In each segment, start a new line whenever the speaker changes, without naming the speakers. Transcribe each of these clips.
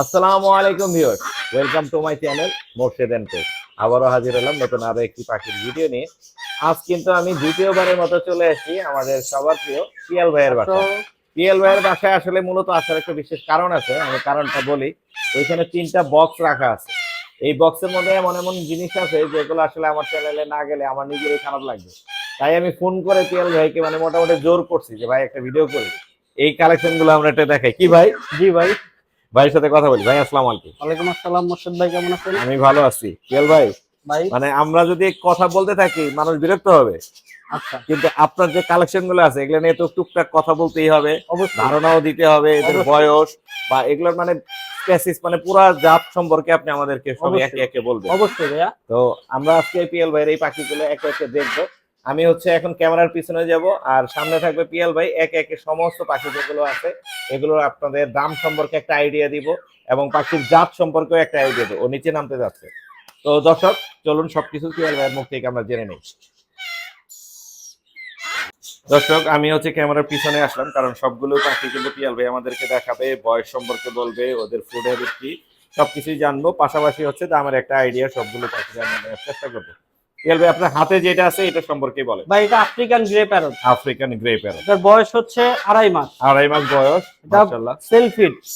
আসসালামু আলাইকুম viewers. Welcome to my channel Morshed and coach আবারও হাজির হলাম নতুন আরও একটি পাখির ভিডিও নিয়ে। আজ কিন্তু আমি দ্বিতীয়বারের মতো চলে আসছি আমাদের সবার প্রিয় পিয়াল ভাইয়ের বাসায়। পিয়াল ভাইয়ের বাসায় আসলে মূলত আসার একটা বিশেষ কারণ আছে আমি কারণটা বলি। ওইখানে তিনটা বক্স রাখা আছে। এই বক্সের মধ্যে এমন এমন জিনিস আছে যেগুলো আসলে আমার চ্যানেলে না গেলে আমার নিজেরই খারাপ লাগবে। তাই আমি ফোন করে পিয়াল ভাইকে মানে মোটামুটি জোর করছি যে ভাই একটা ভিডিও করি। এই কালেকশনগুলো আমরা একটা দেখাই। কি ভাই?
জি ভাই।
ভাইয়ের সাথে কথা বলি। ভাই আসসালাম আলাইকুম।
ওয়ালাইকুম আসসালাম মোর্শেদ ভাই কেমন আছেন?
আমি ভালো আছি। পিয়াল ভাই
ভাই?
মানে আমরা যদি কথা বলতে থাকি মানুষ বিরক্ত হবে।
আচ্ছা।
কিন্তু আপনার যে কালেকশনগুলো আছে এগুলো নিয়ে তো টুকটাক কথা বলতেই হবে
অবশ্যই।
ধারণাও দিতে হবে এদের বয়স বা এগুলোর মানে স্পেসিস মানে পুরা জাত সম্পর্কে আপনি আমাদেরকে সব। একে একে বলবেন।
অবশ্যই ভাইয়া।
তো আমরা আজকে পিএল ভাইয়ের এই পাখিগুলো একে একে দেখব। আমি হচ্ছে এখন ক্যামেরার পিছনে যাব, আর সামনে থাকবে পিএল ভাই, একে একে সমস্ত পাখি যেগুলো আছে, এগুলোর আপনাদের দাম সম্পর্কে একটা আইডিয়া দিব এবং পাখির জাত সম্পর্কেও একটা আইডিয়া দেবো। নিচে নামতে যাচ্ছে। তো দর্শক, চলুন সবকিছু পিএল ভাইয়ের মুখ থেকে আমরা জেনে নিই। দর্শক, আমি হচ্ছে ক্যামেরার পিছনে আসলাম, কারণ সবগুলো পাখি কিন্তু পিয়াল ভাই আমাদেরকে দেখাবে, বয়স সম্পর্কে বলবে, ওদের ফুডের কি, সবকিছুই জানব। পাশাপাশি হচ্ছে দামের একটা আইডিয়া সবগুলো পাখি জানার চেষ্টা করব। ভাই আপনার হাতে যেটা আছে এটা সম্পর্কে বলে
ভাই এটা African grey parrot.
African grey parrot.
এটার বয়স হচ্ছে আড়াই মাস।
আড়াই মাস বয়স মাশাআল্লাহ।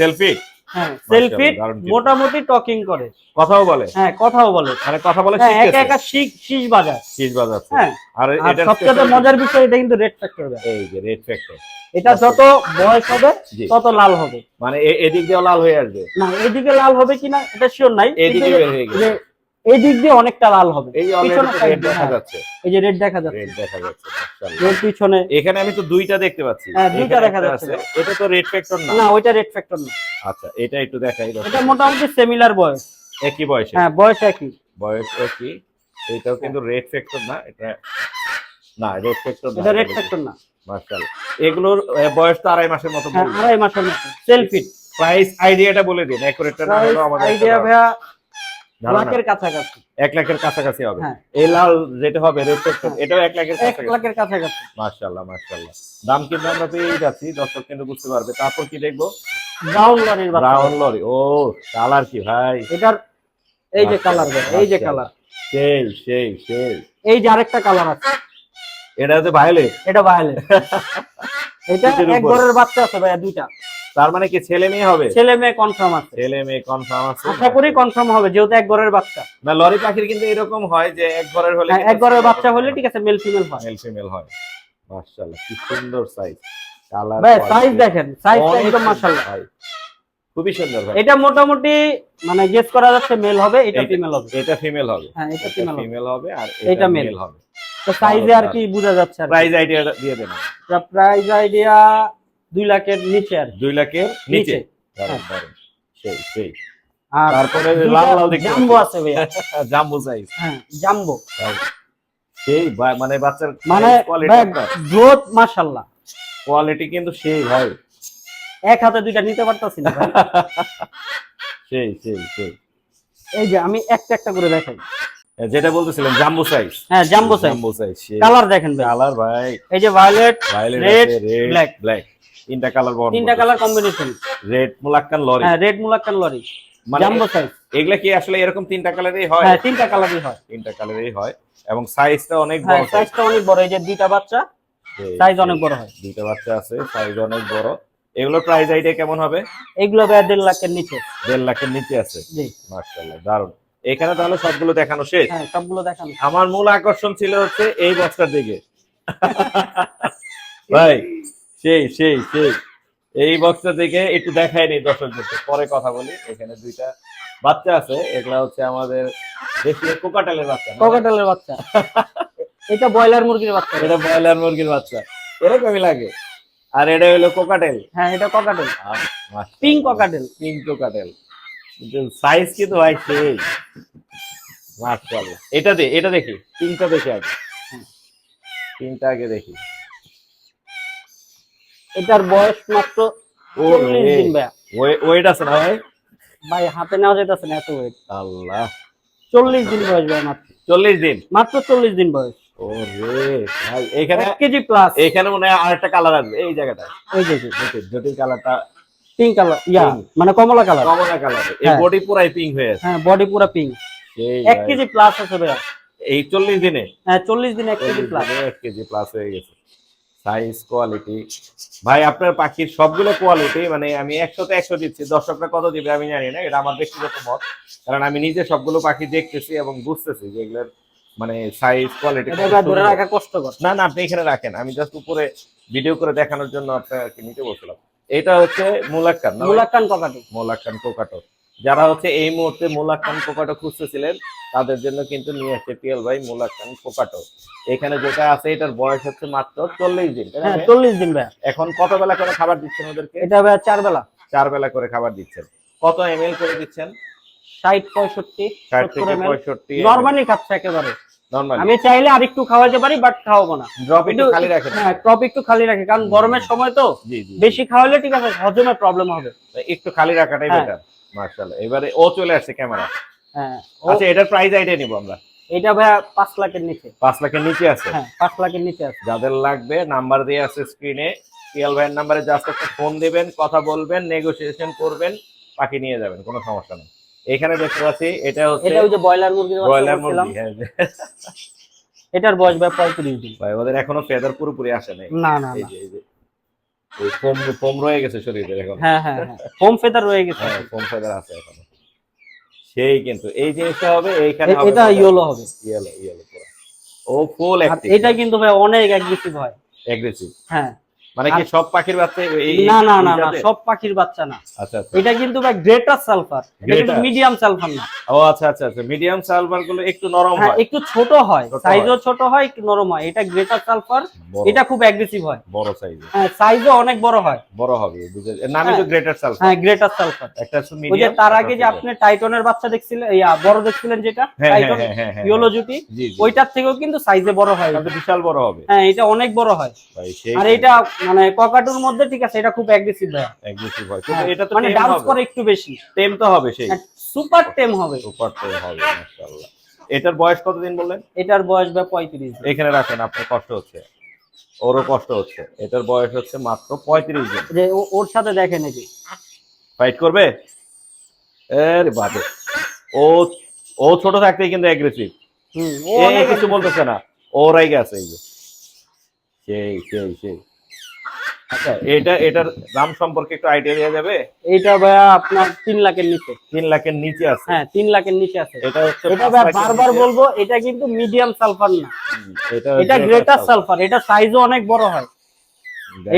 সেলফি
হ্যাঁ সেলফিড মোটামুটি টকিং করে।
কথাও বলে?
হ্যাঁ কথাও বলে।
মানে কথা বলে
হ্যাঁ একা একা শীষ শীষ বাজায়।
শীষ বাজাচ্ছে।
হ্যাঁ
আর এটা
সবচেয়ে মজার বিষয় এটা কিন্তু রেড ফ্যাক্টর
এই যে রেড ফ্যাক্টর
এটা যত বয়স হবে তত লাল হবে।
মানে এদিক দিয়ে লাল হয়ে আসবে?
না এদিকে লাল হবে কিনা এটা শিওর নাই।
এদিকে বের হয়ে গেছে।
এই দিক দিয়ে অনেকটা লাল হবে।
এই যে
পিছনে
রেড দেখা
হ্যাঁ,
যাচ্ছে।
এই যে রেড দেখা যাচ্ছে।
রেড দেখা যাচ্ছে
পিছনে
এখানে আমি তো দুইটা দেখতে পাচ্ছি।
হ্যাঁ, দুইটা দেখা যাচ্ছে।
এটা তো রেড ফ্যাক্টর না।
না ওইটা রেড ফ্যাক্টর না।
আচ্ছা এটা একটু দেখাই।
এটা মোটামুটি সিমিলার বয়স।
একই বয়সে?
হ্যাঁ বয়স একই।
বয়স একই। এটাও কিন্তু রেড ফ্যাক্টর না এটা না রেড ফ্যাক্টর না।
এটা রেড ফ্যাক্টর না।
মাশাআল্লাহ। এগুলোর বয়স তো আড়াই মাসের মতো
হ্যাঁ আড়াই মাসের মতো। সেলফিট
প্রাইস আইডিয়াটা বলে দিন একুরেটটা না আমাদের
আইডিয়া ভাইয়া। লাখের কাছাকাছি।
এক লাখের কাছাকাছি হবে।
হ্যাঁ।
এই লাল যেটা হবে। এটাও এক লাখের
এক লাখের কাছাকাছি।
দাম কিন্তু আমরা পেয়ে যাচ্ছি দর্শক কিন্তু বুঝতে পারবে। তারপর কি দেখব?
ব্রাউন লরির বাচ্চা।
ব্রাউন লরি ও কালার কি ভাই?
এটার এই যে কালার এই যে। কালার
সেই সেই সেই।
এই যে আরেকটা কালার আছে।
এটা হচ্ছে ভায়োলেট
এটা ভায়োলেট এটা এক ঘরের বাচ্চা আছে ভাইয়া দুইটা।
তার মানে কি ছেলে মেয়ে হবে?
ছেলে মেয়ে কনফার্ম আছে।
ছেলে মেয়ে কনফার্ম আছে।
আশা করি কনফার্ম হবে যেহেতু এক ঘরের বাচ্চা।
না লরি পাখির কিন্তু এরকম হয় যে এক ঘরের হলে
হ্যাঁ, এক ঘরের বাচ্চা হলে ঠিক আছে মেল ফিমেল হয়।
মেল ফিমেল হয়। মাশাআল্লাহ কি সুন্দর সাইজ কালার
ভাই সাইজ দেখেন সাইজ একদম মাশাআল্লাহ।
ভাই খুবই সুন্দর ভাই।
এটা মোটামুটি মানে গেস করা যাচ্ছে মেল হবে এটা ফিমেল হবে।
এটা ফিমেল হবে।
হ্যাঁ এটা ফিমেল হবে।
ফিমেল হবে আর
এটা
মেল হবে।
তো সাইজে আর কি বোঝা যাচ্ছে
প্রাইস আইডিয়া দিয়ে দেন।
প্রাইস আইডিয়া দুই লাখের নিচে আর।
দুই লাখের নিচে। দারুণ। সেই সেই।
আর
তারপরে লাল লাল
জাম্বো আছে ভাইয়া।
জাম্বু সাইজ
হ্যাঁ জাম্বো।
সেই মানে বাচ্চার
মানে গ্রোথ মাশাআল্লাহ।
কোয়ালিটি কিন্তু সেই ভাই।
এক হাতে দুইটা নিতে পারতাছি না
সেই সেই সেই।
এই যে আমি একটা একটা করে দেখাই।
যেটা বলতেছিলাম জাম্বু সাইজ
হ্যাঁ jumbo size
jumbo size
colour দেখেন ভাই।
কালার ভাই।
এই যে ভায়োলেট
রেড
black.
ব্ল্যাক তিনটা কালার বহন
তিনটা colour combination
red Moluccan lory.
হ্যাঁ রেড মুলাক্কান লরি।
মানে
জাম্বো সাইজ
এগুলা কি আসলে এরকম তিনটা কালারই হয়?
হ্যাঁ তিনটা কালারই হয়।
তিনটা কালারই হয় এবং সাইজটা অনেক
হ্যাঁ
বড়।
সাইজটা অনেক বড়। এই যে দুইটা বাচ্চা সাইজ অনেক বড় হয়।
দুইটা বাচ্চা আছে সাইজ অনেক বড়। এগুলো প্রাইস আইডিয়া কেমন হবে?
এইগুলো ভাই দেড় লাখের নিচে।
দেড় লাখের নিচে আছে।
জি।
মাশাআল্লাহ দারুণ। এখানে তাহলে সবগুলো দেখানো শেষ?
হ্যাঁ সবগুলো দেখান
আমার মূল আকর্ষণ ছিল হচ্ছে এই বক্সটার দিকে। ভাই সেই সেই সেই। এই বক্সটার থেকে একটু দেখাই নি দর্শকদেরকে। পরে কথা বলি। এখানে দুইটা বাচ্চা আছে। এগুলা হচ্ছে আমাদের দেশীয় কোকাটালের বাচ্চা
কোকাটালের বাচ্চা। এটা ব্রয়লার মুরগির বাচ্চা।
এটা ব্রয়লার মুরগির বাচ্চা। এরকমই লাগে। আর এটা হলো কোকাটেল।
হ্যাঁ এটা cockatiel. Pink cockatiel.
Pink cockatiel. Size কিন্তু ভাই সেই। মাশাআল্লাহ। এটা দে এটা দেখি। পিঙ্কটা দেখি আগে। পিঙ্কটা আগে দেখি।
এটার বয়স মাত্র চল্লিশ দিন ভাইয়া।
ওয়েট আছে না ভাই?
ভাই হাতে নেওয়া যেতেছে না এত ওয়েট
আল্লাহ।
চল্লিশ দিন বয়স ভাই মাত্র।
চল্লিশ দিন?
মাত্র চল্লিশ দিন বয়স।
এখানে
কেজি প্লাস
এখানে মনে হয় আরেকটা কালার আসবে এই জায়গাটা।
এই যে যে।
জটিল জটিল কালারটা
পিঙ্ক কালার ইয়া মানে কমলা কালার
কমলা কালার এই
হ্যাঁ।
বডি পুরাই পিঙ্ক হয়ে আছে।
হ্যাঁ বডি পুরো পিঙ্ক এক কেজি প্লাস আছে ভাইয়া।
এই চল্লিশ দিনে?
হ্যাঁ চল্লিশ দিনে এক কেজি প্লাস
এক কেজি প্লাস হয়ে গেছে। সাইজ কোয়ালিটি ভাই আপনার পাখির সবগুলো কোয়ালিটি মানে আমি একশোতে একশো দিচ্ছি। দর্শকরা কত দিবে আমি জানি না এটা আমার ব্যক্তিগত মত। কারণ আমি নিজে সবগুলো পাখি দেখতেছি এবং বুঝতেছি যে এগুলোর মানে সাইজ কোয়ালিটি
ধরে রাখা কষ্টকর।
না না আপনি এখানে রাখেন। আমি জাস্ট উপরে ভিডিও করে দেখানোর জন্য আপনাকে নিতে বলছিলাম। এটা হচ্ছে মুলাক্কান না
কোকাটো ককাটু।
মোলাক্কান কোকাটো। যারা হচ্ছে এই মুহূর্তে মোলাক্কান কোকাটো খুঁজতেছিলেন তাদের জন্য কিন্তু নিয়ে আসছে পিএল ভাই মোলাক্কান কোকাটো এখানে যেটা আছে এটার বয়স হচ্ছে মাত্র চল্লিশ দিন
হ্যাঁ চল্লিশ দিন ভাইয়া
এখন কত বেলা করে খাবার দিচ্ছেন ওদেরকে?
এটা ভাই চার বেলা।
চার বেলা করে খাবার দিচ্ছেন। কত এম এল করে দিচ্ছেন?
ষাট পঁয়ষট্টি
ষাট থেকে পঁয়ষট্টি
নর্মালি খাচ্ছে একেবারে। আমি চাইলে আরেকটু খাওয়াতে পারি বাট খাওয়াবো না।
ড্রপ একটু খালি রাখেন।
হ্যাঁ টপ একটু খালি রাখে কারণ গরমের সময় তো বেশি খাওয়ালে ঠিক আছে হজমের প্রবলেম হবে।
একটু খালি রাখাটাই
হ্যাঁ।
বেটার মার্শাল এবারে ও চলে আসছে ক্যামেরা।
হ্যাঁ
আচ্ছা এটার প্রাইস আইডিয়া নিব আমরা।
এটা ভাইয়া পাঁচ লাখের নিচে।
পাঁচ লাখের নিচে আছে?
হ্যাঁ পাঁচ লাখের নিচে আছে।
যাদের লাগবে নাম্বার দিয়ে আছে স্ক্রিনে পিএল ভাইয়ের নাম্বারে জাস্ট একটা ফোন দিবেন কথা বলবেন নেগোসিয়েশন করবেন পাখি নিয়ে যাবেন কোনো সমস্যা নেই। এখানে দেখতে পাচ্ছি এটা হচ্ছে
এটা ওই যে ব্রয়লার মুরগির বাচ্চা
ব্রয়লার মুরগি হ্যাঁ।
এটার বয়স ভাই পঁয়ত্রিশ দিন।
ভাই ওদের এখনও ফেদার পুরোপুরি আসে নাই।
না না
এই যে এই যে। এই ফোম ফোম রয়ে গেছে শরীরে এখন।
হ্যাঁ হ্যাঁ হ্যাঁ। হোম ফেদার রয়ে গেছে।
হ্যাঁ ফোম ফেদার আছে এখন। সেই কিন্তু এই জিনিসটা হবে এইখানে
হবে এটা ইয়েলো হবে।
ইয়েলো ইয়েলো পুরো। ও ফুল অ্যাক্টিভ
এটা কিন্তু ভাই অনেক অ্যাগ্রেসিভ হয়।
অ্যাগ্রেসিভ
হ্যাঁ।
মানে কি সব পাখির বাচ্চা
না না না না সব পাখির বাচ্চা না।
আচ্ছা
এটা কিন্তু ভাই গ্রেটার সালফার এটা মিডিয়াম সালফার না।
ও আচ্ছা আচ্ছা আচ্ছা। মিডিয়াম সালভারগুলো একটু নরম
হ্যাঁ
হয়।
একটু ছোট হয়। সাইজও ছোট হয় একটু নরম হয়। এটা গ্রেটার সালফার এটা খুব অ্যাগ্রেসিভ হয়।
বড় সাইজ
হ্যাঁ সাইজও অনেক বড় হয়।
বড় হবে বুঝে নামই তো
হ্যাঁ।
গ্রেটার সালভার
হ্যাঁ গ্রেটার সালফার
একটা হচ্ছে
ওই যে তার আগে যে আপনি টাইটনের বাচ্চা দেখছিলেন ইয়া বড় দেখছিলেন যেটা?
হ্যাঁ হ্যাঁ
টাইটন
হ্যাঁ হ্যাঁ হ্যাঁ।
ইয়েলো জুটি ওইটার থেকেও কিন্তু সাইজে বড় হয়।
বিশাল বড় হবে।
হ্যাঁ এটা অনেক বড় হয়। আর এটা মানে ককাটুর মধ্যে ঠিক আছে এটা খুব অ্যাগ্রেসিভ ভাই
এগ্রেসিভ হয় কিন্তু এটা তো
মানে ডান্স করে একটু বেশি।
টেম তো হবে সেই।
সুপার টেম হবে।
সুপার টেম হবে মাশাআল্লাহ। এটার বয়স কতদিন বললেন?
এটার বয়স ভাই পঁয়ত্রিশ দিন।
এখানে রাখেন আপনার কষ্ট হচ্ছে। ওরও কষ্ট হচ্ছে। এটার বয়স হচ্ছে মাত্র পঁয়ত্রিশ দিন।
যে ওর সাথে দেখেন যে।
ফাইট করবে? এর বাদে ও ও ছোট থাকতেই কিন্তু অ্যাগ্রেসিভ
হুম, ও
কিছু বলতেছে না। ওরাই গেছে এই যে। সেই সেই সেই। আচ্ছা এটা এটার দাম সম্পর্কে একটু আইডিয়া দেওয়া যাবে?
এইটা ভাইয়া আপনার তিন লাখের নিচে।
তিন লাখের নিচে আছে?
হ্যাঁ তিন লাখের নিচে আছে।
এটা হচ্ছে
এটা
পাঁচ
ভাই বারবার বলব এটা কিন্তু মিডিয়াম সালফার না।
এটা
এটা গ্রেটার সালফার এটা সাইজও অনেক বড় হয়।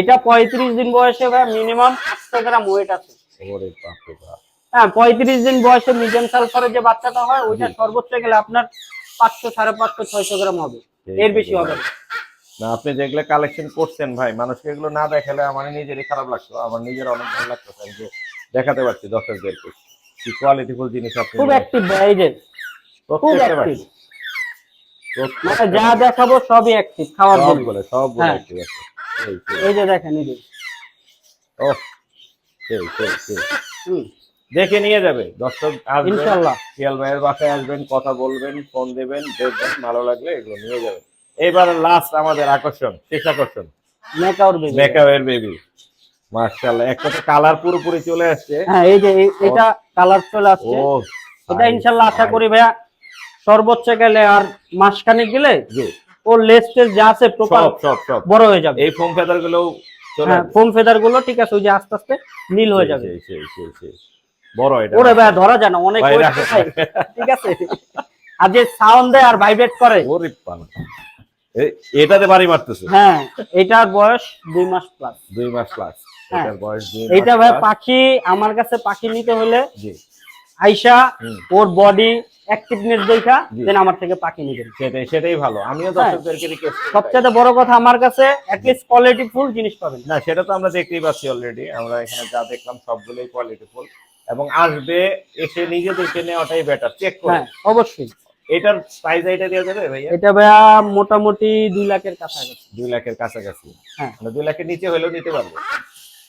এটা পঁয়ত্রিশ দিন বয়সে ভাই মিনিমাম আটশো গ্রাম ওয়েট আছে। হ্যাঁ পঁয়ত্রিশ দিন বয়সে মিডিয়াম সালফারের যে বাচ্চাটা হয় ওইটা সর্বোচ্চ গেলে আপনার পাঁচশো সাড়ে পাঁচশো ছয়শো গ্রাম হবে। এর বেশি হবে না।
না আপনি যেগুলো কালেকশন করছেন ভাই মানুষকে এগুলো না দেখালে আমার নিজেরই খারাপ লাগতো আমার নিজের অনেক ভালো লাগতো যে দেখাতে পারছি দর্শকদেরকে কি কোয়ালিটিফুল জিনিস আপনি
খুব অ্যাক্টিভ ভাই যে। খুব অ্যাক্টিভ মানে যা দেখাবো সবই অ্যাক্টিভ খাওয়ার
active সেই, সেই।
এই যে দেখেন এই যে।
ওহ, সেই, সেই, সেই।
হুম,
দেখে নিয়ে যাবে। দর্শক আসবেন
ইনশাল্লাহ।
শিয়াল ভাইয়ের বাসায় আসবেন কথা বলবেন ফোন দেবেন দেখবেন ভালো লাগলে এগুলো নিয়ে যাবেন। এবার লাস্ট আমাদের আকর্ষণ শেষ আকর্ষণ
মেকআউট বেবি
মেকআপের বেবি মার্শাল্লাহ একটা তো কালার পুরোপুরি চলে আসছে।
হ্যাঁ এই যে এটা কালার চলে
ও
আসছে এটা ইনশাল্লাহ আশা করি ভাইয়া সর্বোচ্চ গেলে আর মাসখানেক গেলে
জি।
ওর লেস যা আছে প্রপার
সব সব সব।
বড় হয়ে যাবে।
এই ফোম ফেদারগুলো
হ্যাঁ ফোম ফেদারগুলো ঠিক আছে ওই যে আস্তে আস্তে নীল হয়ে যাবে।
বড় এটা।
ওরে ভাইয়া ধরা যায় না অনেক
ভাই,
ভাই। ঠিক আছে? আর যে সাউন্ড দেয় আর ভাইব্রেট করে।
ওরে এটাতে বাড়ি মারতেছে
হ্যাঁ এটার বয়স দুই মাস প্লাস
দুই মাস প্লাস
হ্যাঁ।
এটার বয়স দুই
ভাই পাখি আমার কাছে পাখি নিতে হলে
জি।
আইসা। ওর বডি অ্যাক্টিভনেস দেখা দেন আমার থেকে পাখি নিবেন
সেটাই সেটাই ভালো। আমিও
হ্যাঁ।
দর্শকদেরকে রিকোয়েস্ট
সবচেয়ে বড় কথা আমার কাছে অ্যাটলিস্ট কোয়ালিটি ফুল জিনিস পাবেন।
না সেটা তো আমরা দেখতেই পাচ্ছি অলরেডি আমরা এখানে যা দেখলাম সবগুলোই কোয়ালিটিফুল এবং আসবে এসে নিজে দেখে নেওয়াটাই বেটার চেক করে।
হ্যাঁ অবশ্যই।
এটার প্রাইস আইটা দেওয়া যাবে ভাইয়া?
এটা ভাইয়া মোটামুটি দুই লাখের কাছাকাছি।
দুই লাখের কাছাকাছি।
হ্যাঁ।
মানে দুই লাখের নিচে হলেও নিতে পারব।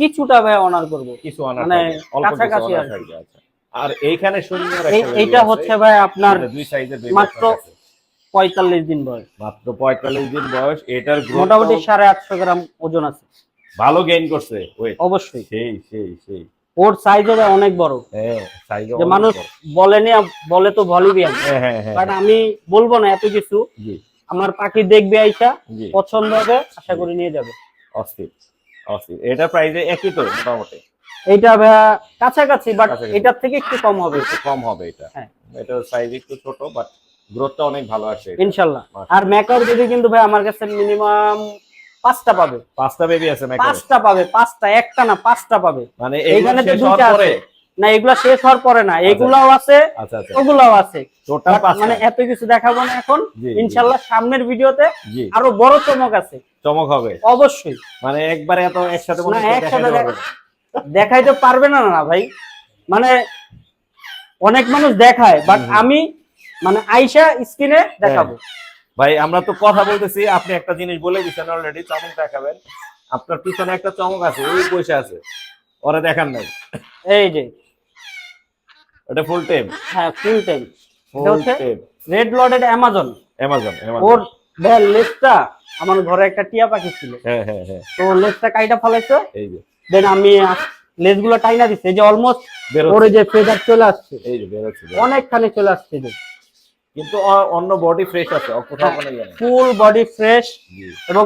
কিছুটা ভাইয়া অনার করব।
কিছু অনার
মানে কাছাকাছি আর
আচ্ছা। আর এইখানে সুন্দর একটা
এইটা হচ্ছে ভাই আপনার
মানে দুই সাইজের
মাত্র পঁয়তাল্লিশ দিন বয়স।
মাত্র পঁয়তাল্লিশ দিন বয়স। এটার
মোটামুটি সাড়ে আটশো গ্রাম ওজন আছে।
ভালো গেইন করছে।
অবশ্যই।
সেই সেই সেই।
ওর সাইজও অনেক বড়।
হ্যাঁ সাইজ
মানুষ বলেনি বলে তো ভলিবিয়ান
হ্যাঁ হ্যাঁ হ্যাঁ
বাট আমি বলব না এত কিছু। আমার পাখি দেখবে আইসা পছন্দ হবে আশা করি নিয়ে যাবে।
অস্থির অস্থির। এটা প্রাইসে একই তো মোটামুটি?
এইটা ভাইয়া কাছাকাছি বাট এটার থেকে একটু কম হবে।
একটু কম হবে এটা।
হ্যাঁ।
এটা সাইজ একটু ছোট বাট গ্রোথটা অনেক ভালো আসে এটা।
ইনশাল্লাহ। আর মেকআপ যদি কিন্তু ভাই আমার কাছে মিনিমাম পাঁচটা পাবে।
পাঁচটা বেবি আছে
পাঁচটা পাবে পাঁচটা একটা না পাঁচটা পাবে।
মানে
এইখানে তো দুইটা আছে। না এগুলা শেষ হওয়ার পরে না এগুলাও আছে
আচ্ছা আচ্ছা।
ওগুলাও আছে। মানে এত কিছু দেখাবো না এখন। ইনশাল্লাহ সামনের ভিডিওতে আরও বড় চমক আছে।
চমক হবে।
অবশ্যই।
মানে একবারে এত একসাথে
না, একসাথে। দেখাইতে পারবে না না ভাই। মানে অনেক মানুষ দেখায় বাট। আমি মানে আইসা স্ক্রিনে দেখাবো।
ভাই আমরা তো কথা বলতেছি আপনি একটা জিনিস বলে দিচ্ছেন অলরেডি চমক দেখাবেন। আপনার পিছনে একটা চমক আছে ওই বসে আছে। ওরা দেখান নাই।
এই যে।
ওটা ফুল টাইম
হ্যাঁ full time
full time
red blooded Amazon
Amazon
ওর ভাই লেজটা আমার ঘরে একটা টিয়া পাখি ছিল।
হ্যাঁ হ্যাঁ হ্যাঁ।
তো লেজটা কাইটা ফলাইছে।
এই যে।
দেন আমি লেজগুলো টাইনা দিচ্ছি এই যে অলমোস্ট ওরে যে ফেদার চলে আসছে।
এই যে বেরোচ্ছে বেরোচ্ছে।
অনেকখানি চলে আসছে
কিন্তু অন্য বডি ফ্রেশ আছে কোথাও কোনো ইয়ে
ফুল বডি ফ্রেশ এবং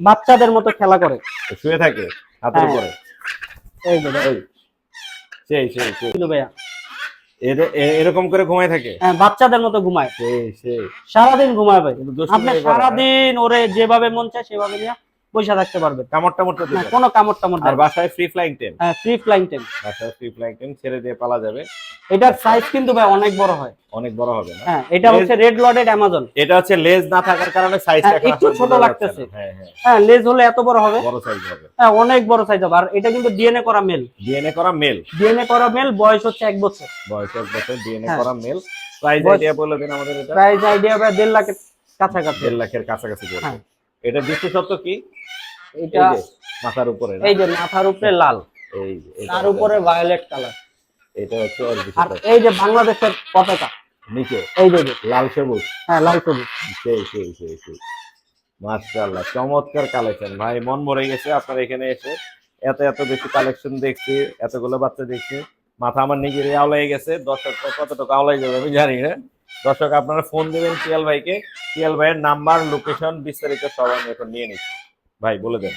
বাচ্চাদের মতো খেলা করে।
শুয়ে থাকে হাতের
হ্যাঁ।
উপরে।
এই যে
এই। সেই সেই সেই।
ভাইয়া।
এরকম করে ঘুমায় থাকে?
হ্যাঁ, বাচ্চাদের মতো ঘুমায়। সারাদিন ঘুমায় ভাই। আপনি
হ্যাঁ?
সারাদিন ওরে যেভাবে মন চায় সেভাবে নিয়ে পয়সা থাকতে পারবেন।
কামড় টামড় তো
না কোনো কামড় টামড়
আর বাসায় ফ্রি ফ্লাইং টেম
হ্যাঁ ফ্রি ফ্লাইং টাইম
বাসায় ফ্রি ফ্লাইং টেম ছেড়ে দিয়ে পালা যাবে।
এটার সাইজ কিন্তু ভাই অনেক বড় হয়।
অনেক বড় হবে না?
হ্যাঁ এটা হচ্ছে রেড ব্লডেড অ্যামাজন
এটা হচ্ছে লেজ না থাকার কারণে সাইজটা
হ্যাঁ, একটু ছোট লাগতেছে।
হ্যাঁ হ্যাঁ।
হ্যাঁ লেজ হলে এত বড় হবে?
বড় সাইজ হবে।
হ্যাঁ অনেক বড় সাইজ হবে। আর এটা কিন্তু ডিএনএ করা মেল
ডিএনএ করা মেল
ডিএনএ করা মেল বয়স হচ্ছে এক বছর।
বয়স এক বছর ডিএনএ
হ্যাঁ।
করা মেল প্রাইস আইডিয়া বলে দিন আমাদের এটা।
প্রাইস আইডিয়া ভাই দেড় লাখের কাছাকাছি।
দেড় লাখের কাছাকাছি পড়বে
হ্যাঁ।
এটা বিশেষত্ব কি?
এটা
মাথার উপরে
এই যে মাথার উপরে লাল।
এই যে,
তার উপরে ভায়োলেট কালার
এটা হচ্ছে ওর
আর এই যে বাংলাদেশের পতাকা
নিচে?
এই যে
লাল সবুজ?
হ্যাঁ লাল সবুজ।
সেই সেই সেই সেই। মাশাআল্লাহ চমৎকার কালেকশন ভাই মন মরে গেছে আপনার এখানে এসে। এত এত বেশি কালেকশন দেখছি এতগুলো বাচ্চা দেখছি। মাথা আমার নিজেরই আওলাই গেছে। দর্শক কতটুকু আওলাই যাবে আমি জানি না। দর্শক আপনারা ফোন দেবেন পিয়াল ভাইকে। পিয়াল ভাইয়ের নাম্বার লোকেশন বিস্তারিত সব আমি এখন নিয়ে নিচ্ছি। ভাই বলে দেন।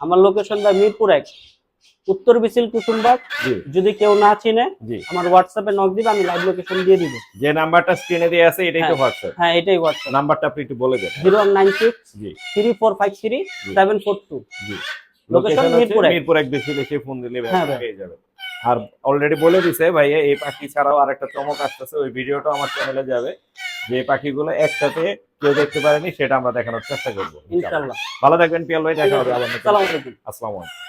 আমার লোকেশন ভাই মিরপুর এক। উত্তর বিসিল কুসুমবাগ। যদি কেউ না চিনে আমার হোয়াটসঅ্যাপে নক দিবে আমি লাইভ লোকেশন দিয়ে দিব।
যে নাম্বারটা স্ক্রিনে দিয়ে আছে এটাই তো
হ্যাঁ।
হোয়াটসঅ্যাপ
হ্যাঁ এটাই হোয়াটসঅ্যাপ
নাম্বারটা আপনি একটু বলে দেন।
Zero one nine six
G.
Location Mirpur এক।
মিরপুর এক বেশি বেশি ফোন দিলে
হ্যাঁ ভাই।
পেয়ে যাবেন। আর অলরেডি বলে দিছে ভাইয়া এই পাখি ছাড়াও আরেকটা চমক আসতেছে ওই ভিডিওটা আমার চ্যানেলে যাবে। যে পাখিগুলো একসাথে কেউ দেখতে পারেনি সেটা আমরা দেখানোর চেষ্টা করব ভালো থাকবেন পিয়াল ভাই দেখা হবে আসসালামু আলাইকুম।